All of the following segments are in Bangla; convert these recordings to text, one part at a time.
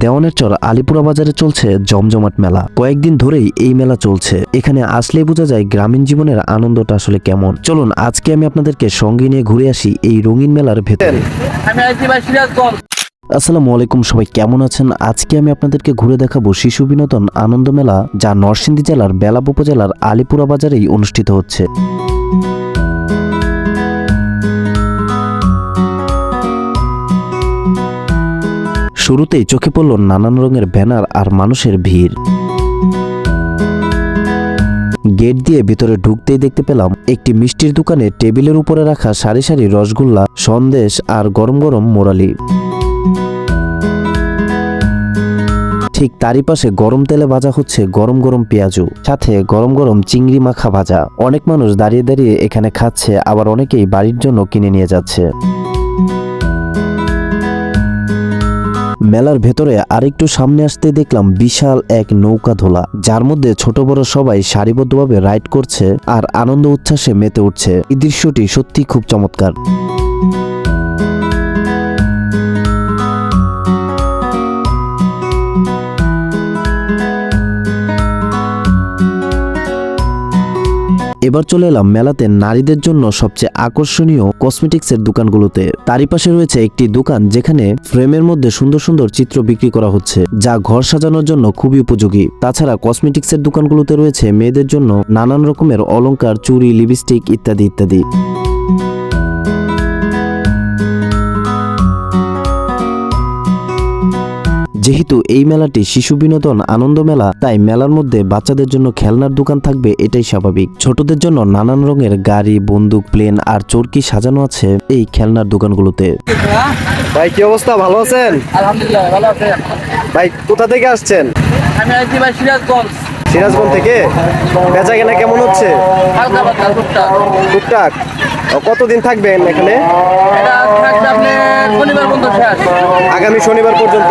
দেওয়ানের চর আলিপুরা বাজারে চলছে জমজমাট মেলা। কয়েকদিন ধরেই এই মেলা চলছে। এখানে আসলেই বোঝা যায় গ্রামীণ জীবনের আনন্দটা আসলে কেমন। চলুন আজকে আমি আপনাদেরকে সঙ্গে নিয়ে ঘুরে আসি এই রঙিন মেলার ভেতরে। আসসালামু আলাইকুম সবাই কেমন আছেন? আজকে আমি আপনাদেরকে ঘুরে দেখাবো শিশু বিনোদন আনন্দ মেলা যা নরসিংদী জেলার বেলাব উপজেলার আলিপুরা বাজারেই অনুষ্ঠিত হচ্ছে। শুরুতেই চোখে পড়ল নানান রঙের ব্যানার আর মানুষের ভিড়। গেট দিয়ে ভিতরে ঢুকতেই দেখতে পেলাম একটি মিষ্টির দোকানে টেবিলের উপরে রাখা সারি সারি রসগোল্লা, সন্দেশ আর গরম গরম মোরালি। ঠিক তারই পাশে গরম তেলে ভাজা হচ্ছে গরম গরম পেঁয়াজু, সাথে গরম গরম চিংড়ি মাখা ভাজা। অনেক মানুষ দাঁড়িয়ে দাঁড়িয়ে এখানে খাচ্ছে, আবার অনেকেই বাড়ির জন্য কিনে নিয়ে যাচ্ছে। মেলার ভেতরে আরেকটু সামনে আসতে দেখলাম বিশাল এক নৌকা ধোলা, যার মধ্যে ছোট বড় সবাই সারিবদ্ধভাবে রাইড করছে আর আনন্দ উচ্ছ্বাসে মেতে উঠছে। এই দৃশ্যটি সত্যি খুব চমৎকার। এবার চলে এলাম মেলাতে নারীদের জন্য সবচেয়ে আকর্ষণীয় কসমেটিক্সের দোকানগুলোতে। তারই পাশে রয়েছে একটি দোকান যেখানে ফ্রেমের মধ্যে সুন্দর সুন্দর চিত্র বিক্রি করা হচ্ছে, যা ঘর সাজানোর জন্য খুবই উপযোগী। তাছাড়া কসমেটিক্স এর দোকানগুলোতে রয়েছে মেয়েদের জন্য নানান রকমের অলংকার চুরি লিপস্টিক ইত্যাদি ইত্যাদি। যেহেতু এই মেলাটি শিশু বিনোদন আনন্দ মেলা তাই মেলার মধ্যে বাচ্চাদের জন্য খেলনার দোকান থাকবে এটাই স্বাভাবিক। ছোটদের জন্য নানান রঙের গাড়ি বন্দুক প্লেন আর চরকি সাজানো আছে এই খেলনার দোকানগুলোতে। ভাই কি অবস্থা? ভালো আছেন? আলহামদুলিল্লাহ ভালো আছেন ভাই কোথা থেকে আসছেন? আমি আইছি ভাই সিরাজগঞ্জ। সিরাজগঞ্জ থেকে? বেচা কেনা কেমন হচ্ছে? টুকটাক। কতদিন থাকবেন এখানে? থাকবে আপনি শনিবার বন্ধ শেষ। আগামী শনিবার পর্যন্ত?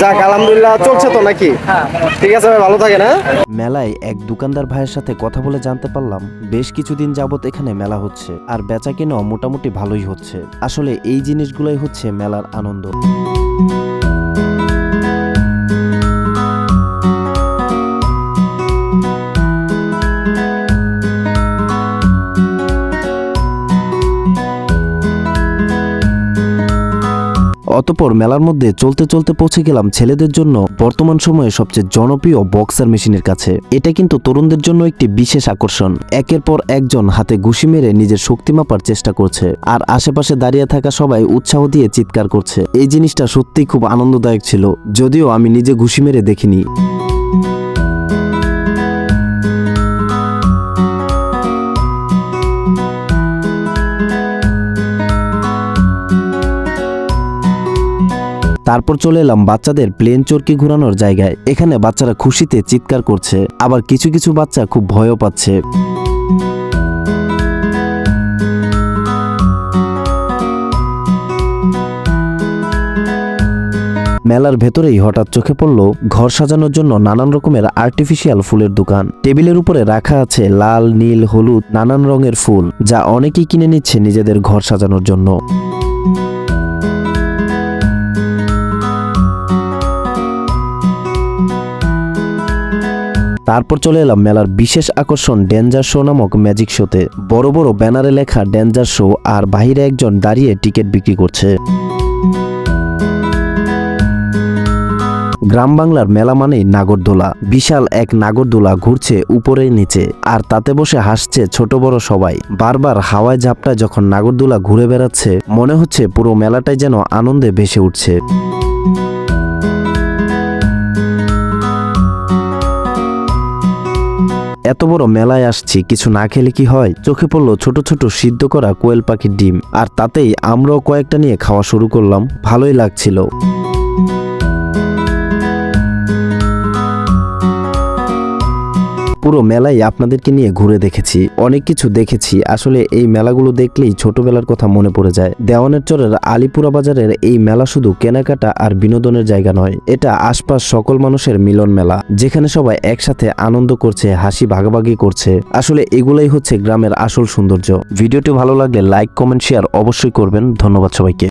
যাক আলহামদুলিল্লাহ চলছে তো নাকি? হ্যাঁ ঠিক আছে ভাই ভালো থাকে না মেলায় এক দোকানদার ভাইয়ের সাথে কথা বলে জানতে পারলাম বেশ কিছুদিন যাবত এখানে মেলা হচ্ছে আর বেচা কেনাও মোটামুটি ভালোই হচ্ছে। আসলে এই জিনিসগুলোই হচ্ছে মেলার আনন্দ। অতপর মেলার মধ্যে চলতে চলতে পৌঁছে গেলাম ছেলেদের জন্য বর্তমান সময়ে সবচেয়ে জনপ্রিয় বক্সার মেশিনের কাছে। এটা কিন্তু তরুণদের জন্য একটি বিশেষ আকর্ষণ। একের পর একজন হাতে ঘুষি মেরে নিজের শক্তি মাপার চেষ্টা করছে আর আশেপাশে দাঁড়িয়ে থাকা সবাই উৎসাহ দিয়ে চিৎকার করছে। এই জিনিসটা সত্যিই খুব আনন্দদায়ক ছিল, যদিও আমি নিজে ঘুষি মেরে দেখিনি। তারপর চলে এলাম বাচ্চাদের প্লেন চরকি ঘুরানোর জায়গায়। এখানে বাচ্চারা খুশিতে চিৎকার করছে, আবার কিছু কিছু বাচ্চা খুব ভয়ও পাচ্ছে। মেলার ভেতরেই হঠাৎ চোখে পড়ল ঘর সাজানোর জন্য নানান রকমের আর্টিফিশিয়াল ফুলের দোকান। টেবিলের উপরে রাখা আছে লাল, নীল, হলুদ, নানান রঙের ফুল, যা অনেকেই কিনে নিচ্ছে নিজেদের ঘর সাজানোর জন্য। তারপর চলে এলাম মেলার বিশেষ আকর্ষণ ডেঞ্জার শো নামক ম্যাজিক শোতে বড় বড় ব্যানারে লেখা ডেঞ্জার শো আর বাহিরে একজন দাঁড়িয়ে টিকিট বিক্রি করছে। গ্রাম বাংলার মেলা মানেই নাগরদোলা। বিশাল এক নাগরদোলা ঘুরছে উপরে নিচে, আর তাতে বসে হাসছে ছোট বড় সবাই। বারবার হাওয়ায় ঝাপটায় যখন নাগরদোলা ঘুরে বেড়াচ্ছে, মনে হচ্ছে পুরো মেলাটাই যেন আনন্দে ভেসে উঠছে। এত বড় মেলায় আসছি, কিছু না খেলে কি হয়? চোখে পড়ল ছোট ছোট সিদ্ধ করা কোয়েল পাখির ডিম, আর তাতেই আমরাও কয়েকটা নিয়ে খাওয়া শুরু করলাম। ভালোই লাগছিল। পুরো মেলাই আপনাদেরকে নিয়ে ঘুরে দেখেছি, অনেক কিছু দেখেছি। আসলে এই মেলাগুলো দেখলেই ছোটবেলার কথা মনে পড়ে যায়। দেওয়ানের চরের আলিপুরা বাজারের এই মেলা শুধু কেনাকাটা আর বিনোদনের জায়গা নয়, এটা আশপাশ সকল মানুষের মিলন মেলা, যেখানে সবাই একসাথে আনন্দ করছে, হাসি ভাগাভাগি করছে। আসলে এগুলাই হচ্ছে গ্রামের আসল সৌন্দর্য। ভিডিওটি ভালো লাগলে লাইক, কমেন্ট, শেয়ার অবশ্যই করবেন। ধন্যবাদ সবাইকে।